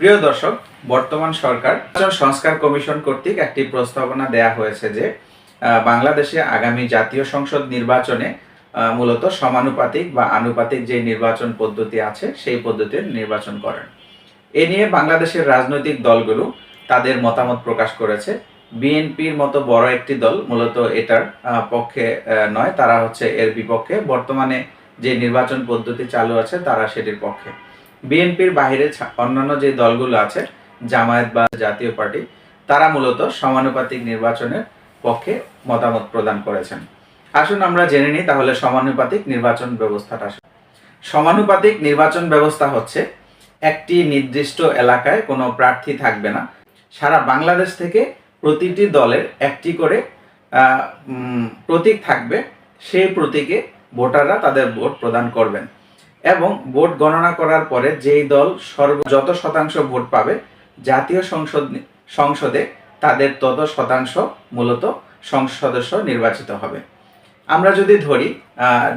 প্রিয় দর্শক, বর্তমান সরকার সংস্কার কমিশন কর্তৃক একটি প্রস্তাবনা দেয়া হয়েছে যে বাংলাদেশে আগামী জাতীয় সংসদ নির্বাচনে মূলত সমানুপাতিক বা আনুপাতিক যে নির্বাচন পদ্ধতি আছে, সেই পদ্ধতির নির্বাচন করেন। এ নিয়ে বাংলাদেশের রাজনৈতিক দলগুলো তাদের মতামত প্রকাশ করেছে। বিএনপির মতো বড় একটি দল মূলত এটার পক্ষে নয়, তারা হচ্ছে এর বিপক্ষে। বর্তমানে যে নির্বাচন পদ্ধতি চালু আছে, তারা সেটির পক্ষে। বিএনপির বাইরে অন্যান্য যে দলগুলো আছে, জামায়াত বা জাতীয় পার্টি, তারা মূলত সমানুপাতিক নির্বাচনের পক্ষে মতামত প্রদান করেছেন। আসুন আমরা জেনে নিই তাহলে সমানুপাতিক নির্বাচন ব্যবস্থাটা সমানুপাতিক নির্বাচন ব্যবস্থা হচ্ছে, একটি নির্দিষ্ট এলাকায় কোনো প্রার্থী থাকবে না। সারা বাংলাদেশ থেকে প্রতিটি দলের একটি করে প্রতীক থাকবে। সেই প্রতীকে ভোটাররা তাদের ভোট প্রদান করবেন। এবং ভোট গণনা করার পরে যেই দল সর্ব যত শতাংশ ভোট পাবে, জাতীয় সংসদ সংসদে তাদের তত শতাংশ মূলত সংসদ সদস্য নির্বাচিত হবে। আমরা যদি ধরি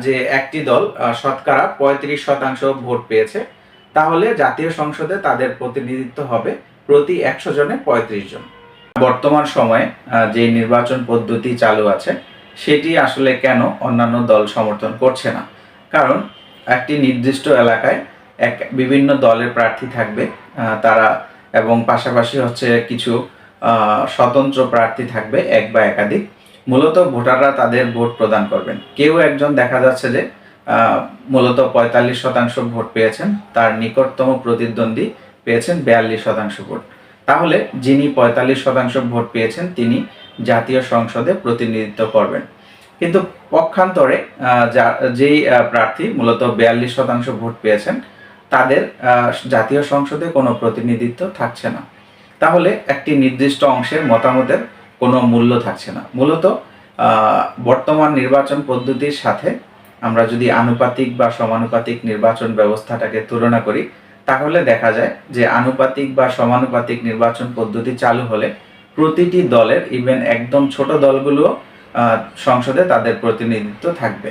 যে একটি দল শতকরা পঁয়ত্রিশ শতাংশ ভোট পেয়েছে, তাহলে জাতীয় সংসদে তাদের প্রতিনিধিত্ব হবে প্রতি একশো জনে পঁয়ত্রিশ জন। বর্তমান সময়ে যে নির্বাচন পদ্ধতি চালু আছে, সেটি আসলে কেন অন্যান্য দল সমর্থন করছে না? কারণ একটি নির্দিষ্ট এলাকায় এক বিভিন্ন দলের প্রার্থী থাকবে তারা এবং পাশাপাশি হচ্ছে কিছু স্বতন্ত্র প্রার্থী থাকবে, এক বা একাধিক। মূলত ভোটাররা তাদের ভোট প্রদান করবেন। কেউ একজন দেখা যাচ্ছে যে মূলত পঁয়তাল্লিশ শতাংশ ভোট পেয়েছেন, তার নিকটতম প্রতিদ্বন্দ্বী পেয়েছেন বিয়াল্লিশ শতাংশ ভোট। তাহলে যিনি পঁয়তাল্লিশ শতাংশ ভোট পেয়েছেন, তিনি জাতীয় সংসদে প্রতিনিধিত্ব করবেন। কিন্তু পক্ষান্তরে যেই প্রার্থী মূলত বিয়াল্লিশ শতাংশ ভোট পেয়েছেন, তাদের জাতীয় সংসদে কোনো প্রতিনিধিত্ব থাকছে না। তাহলে একটি নির্দিষ্ট অংশের মতামতের কোনো মূল্য থাকছে না। মূলত বর্তমান নির্বাচন পদ্ধতির সাথে আমরা যদি আনুপাতিক বা সমানুপাতিক নির্বাচন ব্যবস্থাটাকে তুলনা করি, তাহলে দেখা যায় যে আনুপাতিক বা সমানুপাতিক নির্বাচন পদ্ধতি চালু হলে প্রতিটি দলের, ইভেন একদম ছোট দলগুলো সংসদে তাদের প্রতিনিধিত্ব থাকবে।